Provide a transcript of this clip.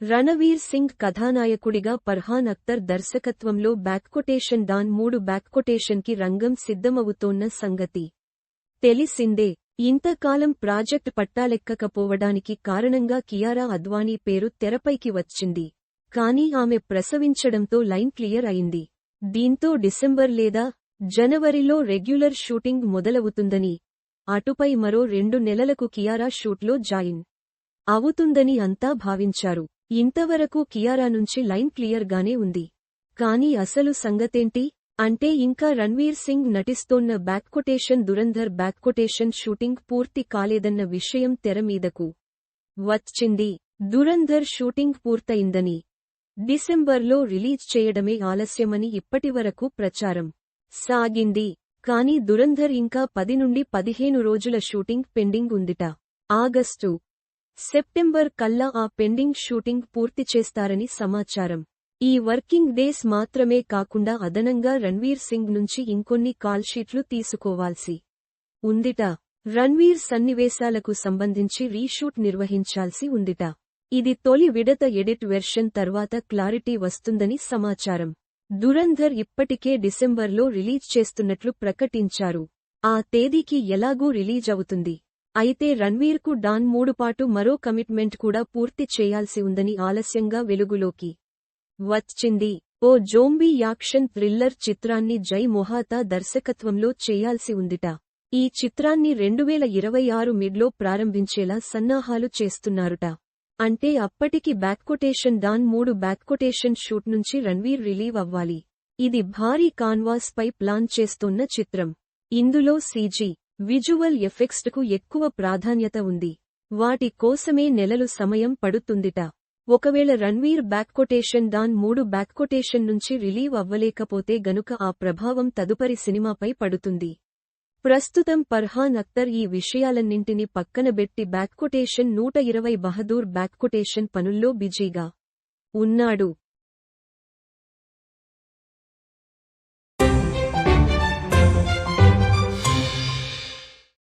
రణవీర్ సింగ్ కథానాయకుడిగా పర్హాన్ అఖ్తర్ దర్శకత్వంలో బ్యాక్కొటేషన్ డాన్ మూడు బ్యాక్కొటేషన్కి రంగం సిద్ధమవుతోన్న సంగతి. తెలిసిందే ఇంతకాలం ప్రాజెక్ట్ పట్టాలెక్కకపోవడానికి కారణంగా కియారా అద్వానీ పేరు తెరపైకి వచ్చింది. కానీ ఆమె ప్రసవించడంతో లైన్ క్లియర్ అయింది. దీంతో డిసెంబర్ లేదా జనవరిలో రెగ్యులర్ షూటింగ్ మొదలవుతుందని అటుపై మరో రెండు నెలలకు కియారా షూట్లో జాయిన్ అవుతుందని అంతా భావించారు. ఇంతవరకు కియారా నుంచి లైన్ క్లియర్గానే ఉంది. కానీ అసలు సంగతేంటి? అంటే ఇంకా Ranveer Singh నటిస్తోన్న back quotation Dhurandhar back quotation shooting పూర్తి కాలేదన్న విషయం తెరమీదకు వచ్చింది. దురంధర్ షూటింగ్ పూర్తయిందని డిసెంబర్లో రిలీజ్ చేయడమే ఆలస్యమని ఇప్పటివరకు ప్రచారం సాగింది. కానీ దురంధర్ ఇంకా పది నుండి పదిహేను రోజుల షూటింగ్ పెండింగ్ ఉందిట. ఆగస్టు సెప్టెంబర్ కల్లా ఆ పెండింగ్ షూటింగ్ పూర్తి చేస్తారని సమాచారం. ఈ వర్కింగ్ డేస్ మాత్రమే కాకుండా అదనంగా రణ్వీర్ సింగ్ నుంచి ఇంకొన్ని కాల్షీట్లు తీసుకోవాల్సి ఉందిట. రణ్వీర్ సన్నివేశాలకు సంబంధించి రీషూట్ నిర్వహించాల్సి ఉందిట. ఇది తొలి విడత ఎడిట్ వెర్షన్ తర్వాత క్లారిటీ వస్తుందని సమాచారం. దురంధర్ ఇప్పటికే డిసెంబర్లో రిలీజ్ చేస్తున్నట్లు ప్రకటించారు. ఆ తేదీకి ఎలాగూ రిలీజ్ అవుతుంది? అయితే రణ్వీర్కు డాన్ మూడుపాటు మరో కమిట్మెంట్ కూడా పూర్తి చేయాల్సి ఉందని ఆలస్యంగా వెలుగులోకి వచ్చింది. ఓ జోంబీ యాక్షన్ థ్రిల్లర్ చిత్రాన్ని జై మొహాతా దర్శకత్వంలో చేయాల్సి ఉందిట. ఈ చిత్రాన్ని రెండువేల ఇరవై ఆరు మిడ్లో ప్రారంభించేలా సన్నాహాలు చేస్తున్నారుట. అంటే అప్పటికి బ్యాక్కొటేషన్ డాన్ మూడు బ్యాక్కొటేషన్ షూట్ నుంచి రణ్వీర్ రిలీవ్ అవ్వాలి. ఇది భారీ కాన్వాస్ పై ప్లాన్ చేస్తున్న చిత్రం. ఇందులో సీజీ విజువల్ ఎఫెక్ట్స్కు ఎక్కువ ప్రాధాన్యత ఉంది. వాటి కోసమే నెలలు సమయం పడుతుందిట. ఒకవేళ రణ్వీర్ బ్యాక్కొటేషన్ దాన్ మూడు బ్యాక్కొటేషన్ నుంచి రిలీవ్ అవ్వలేకపోతే గనుక ఆ ప్రభావం తదుపరి సినిమాపై పడుతుంది. ప్రస్తుతం పర్హాన్ అఖ్తర్ ఈ విషయాలన్నింటినీ పక్కనబెట్టి బ్యాక్కొటేషన్ నూట ఇరవై బహదూర్ బ్యాక్కొటేషన్ పనుల్లో బిజీగా ఉన్నాడు.